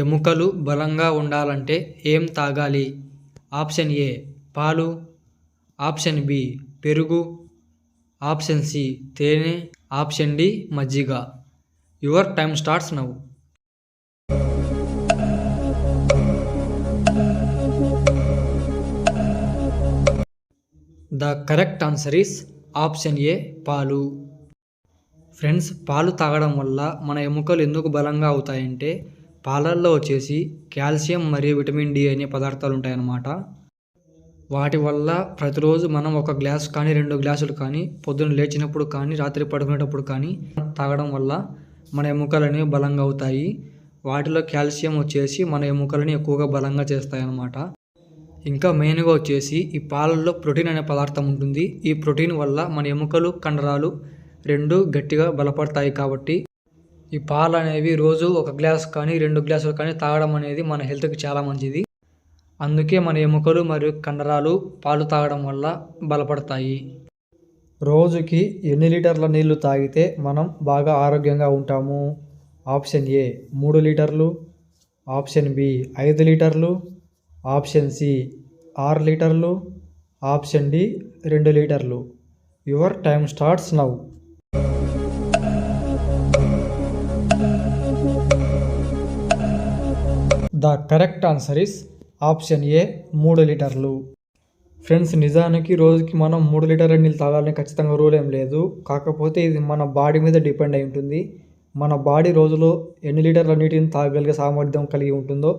ఎముకలు బలంగా ఉండాలంటే ఏం తాగాలి? ఆప్షన్ ఏ పాలు. ఆప్షన్ బి పెరుగు. ఆప్షన్ సి తేనె. ఆప్షన్ డి మజ్జిగ. Your time starts now the correct answer is option A పాలు. ఫ్రెండ్స్ పాలు తాగడం వల్ల మన ఎముకలు ఎందుకు బలంగా అవుతాయంటే పాలల్లో వచ్చేసి కాల్షియం మరియు విటమిన్ డి అనే పదార్థాలు ఉంటాయన్నమాట వాటి వల్ల ప్రతిరోజు మనం ఒక గ్లాస్ కానీ రెండు గ్లాసులు కానీ పొద్దున్న లేచినప్పుడు కానీ రాత్రి పడుకునేటప్పుడు కానీ తాగడం వల్ల మన ఎముకలు అనేవి బలంగా అవుతాయి. వాటిలో కాల్షియం వచ్చేసి మన ఎముకలని ఎక్కువగా బలంగా చేస్తాయి అన్నమాట ఇంకా మెయిన్గా వచ్చేసి ఈ పాలల్లో ప్రోటీన్ అనే పదార్థం ఉంటుంది. ఈ ప్రోటీన్ వల్ల మన ఎముకలు కండరాలు రెండు గట్టిగా బలపడతాయి కాబట్టి ఈ పాలు అనేవి రోజు ఒక గ్లాస్ కానీ రెండు గ్లాసులు కానీ తాగడం అనేది మన హెల్త్కి చాలా మంచిది. అందుకే మన ఎముకలు మరియు కండరాలు పాలు తాగడం వల్ల బలపడతాయి. రోజుకి ఎన్ని లీటర్ల నీళ్ళు తాగితే మనం బాగా ఆరోగ్యంగా ఉంటాము? ఆప్షన్ ఏ మూడు లీటర్లు. ఆప్షన్ బి ఐదు లీటర్లు. ఆప్షన్ సి ఆరు లీటర్లు. ఆప్షన్ డి రెండు లీటర్లు. Your time starts now. The correct answer is option A మూడు లీటర్లు. ఫ్రెండ్స్ నిజానికి రోజుకి మనం మూడు లీటర్ల నీళ్ళు తాగాలని ఖచ్చితంగా రూల్ ఏం లేదు. కాకపోతే ఇది మన బాడీ మీద డిపెండ్ అయి ఉంటుంది. మన బాడీ రోజులో ఎన్ని లీటర్ల నీటిని తాగగలిగే సామర్థ్యం కలిగి ఉంటుందో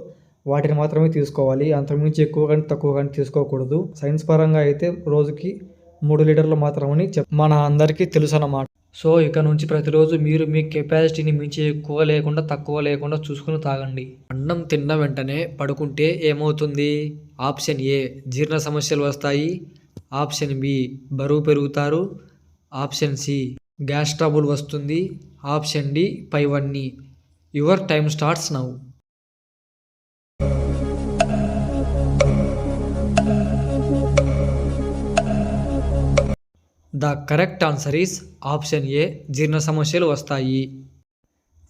వాటిని మాత్రమే తీసుకోవాలి. అంతకుమించి ఎక్కువ కానీ తక్కువ కానీ తీసుకోకూడదు. సైన్స్ పరంగా అయితే రోజుకి మూడు లీటర్లు మాత్రమని చెప్ మన అందరికీ తెలుసు అన్నమాట సో ఇక నుంచి ప్రతిరోజు మీరు మీ కెపాసిటీని మించి ఎక్కువ లేకుండా తక్కువ లేకుండా చూసుకుని తాగండి. అన్నం తిన్న వెంటనే పడుకుంటే ఏమవుతుంది? ఆప్షన్ ఏ జీర్ణ సమస్యలు వస్తాయి. ఆప్షన్ బి బరువు పెరుగుతారు. ఆప్షన్ సి గ్యాస్ ట్రబుల్ వస్తుంది. ఆప్షన్ డి పైవన్నీ your time starts now. The correct answer is option A జీర్ణ సమస్యలు వస్తాయి.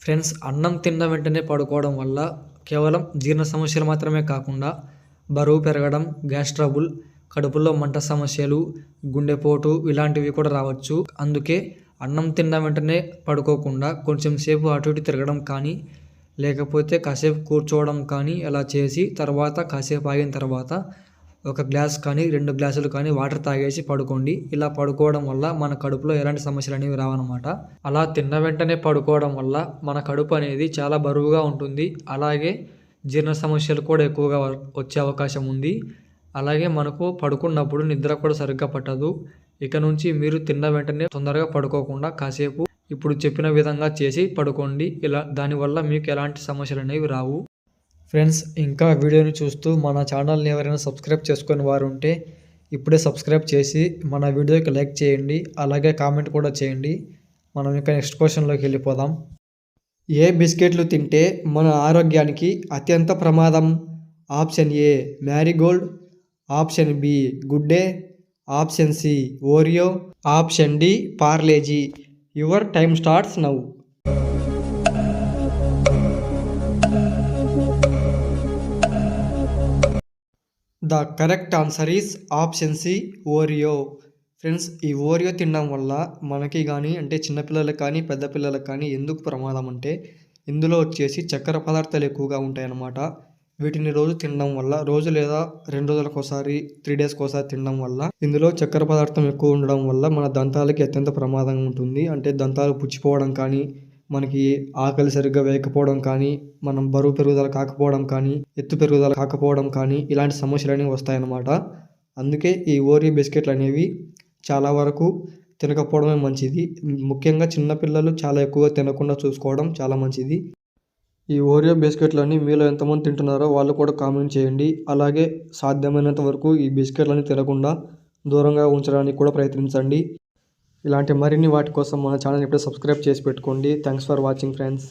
ఫ్రెండ్స్ అన్నం తిన్న వెంటనే పడుకోవడం వల్ల కేవలం జీర్ణ సమస్యలు మాత్రమే కాకుండా బరువు పెరగడం గ్యాస్ ట్రబుల్ కడుపులో మంట సమస్యలు గుండెపోటు ఇలాంటివి కూడా రావచ్చు. అందుకే అన్నం తిన్న వెంటనే పడుకోకుండా కొంచెం సేపు అటు ఇటు తిరగడం కానీ లేకపోతే కాసేపు కూర్చోవడం కానీ అలా చేసి తర్వాత కాసేపు ఆగిన తర్వాత ఒక గ్లాస్ కానీ రెండు గ్లాసులు కానీ వాటర్ తాగేసి పడుకోండి. ఇలా పడుకోవడం వల్ల మన కడుపులో ఎలాంటి సమస్యలు అనేవి రావన్నమాట. అలా తిన్న వెంటనే పడుకోవడం వల్ల మన కడుపు అనేది చాలా బరువుగా ఉంటుంది. అలాగే జీర్ణ సమస్యలు కూడా ఎక్కువగా వచ్చే అవకాశం ఉంది. అలాగే మనకు పడుకున్నప్పుడు నిద్ర కూడా సరిగ్గా పట్టదు. ఇక నుంచి మీరు తిన్న వెంటనే తొందరగా పడుకోకుండా కాసేపు ఇప్పుడు చెప్పిన విధంగా చేసి పడుకోండి. ఇలా దానివల్ల మీకు ఎలాంటి సమస్యలు అనేవి రావు. ఫ్రెండ్స్ ఇంకా వీడియోని చూస్తూ మన ఛానల్ని ఎవరైనా సబ్స్క్రైబ్ చేసుకుని వారు ఉంటే ఇప్పుడే సబ్స్క్రైబ్ చేసి మన వీడియోకి లైక్ చేయండి అలాగే కామెంట్ కూడా చేయండి. మనం ఇంకా నెక్స్ట్ క్వశ్చన్లోకి వెళ్ళిపోదాం. ఏ బిస్కెట్లు తింటే మన ఆరోగ్యానికి అత్యంత ప్రమాదం? Option A Marigold option B Good Day option C Oreo option D Parle G. Your time starts now the correct answer is option C Oreo. Friends ఈ ఓరియో తినడం వల్ల మనకి కానీ అంటే చిన్నపిల్లలకు కానీ పెద్ద పిల్లలకు కానీ ఎందుకు ప్రమాదం అంటే ఇందులో వచ్చేసి చక్కెర పదార్థాలు ఎక్కువగా ఉంటాయన్నమాట. వీటిని రోజు తినడం వల్ల రోజు లేదా రెండు రోజులకు ఒకసారి త్రీ డేస్కి ఒకసారి తినడం వల్ల ఇందులో చక్కెర పదార్థం ఎక్కువ ఉండడం వల్ల మన దంతాలకి అత్యంత ప్రమాదంగా ఉంటుంది. అంటే దంతాలు పుచ్చిపోవడం కానీ మనకి ఆకలి సరిగ్గా వేయకపోవడం కానీ మనం బరువు పెరుగుదల కాకపోవడం కానీ ఎత్తు పెరుగుదల కాకపోవడం కానీ ఇలాంటి సమస్యలు అనేవి వస్తాయన్నమాట. అందుకే ఈ ఓరియో బిస్కెట్లు అనేవి చాలా వరకు తినకపోవడమే మంచిది. ముఖ్యంగా చిన్నపిల్లలు చాలా ఎక్కువగా తినకుండా చూసుకోవడం చాలా మంచిది. ఈ ఓరియో బిస్కెట్లన్నీ మీలో ఎంతమంది తింటున్నారో వాళ్ళు కూడా కామెంట్ చేయండి. అలాగే సాధ్యమైనంత వరకు ఈ బిస్కెట్లని తినకుండా దూరంగా ఉంచడానికి కూడా ప్రయత్నించండి. ఇలాంటి మరిన్ని వాటి కోసం మన ఛానల్ని ఇప్పుడే సబ్స్క్రైబ్ చేసి పెట్టుకోండి. Thanks for watching friends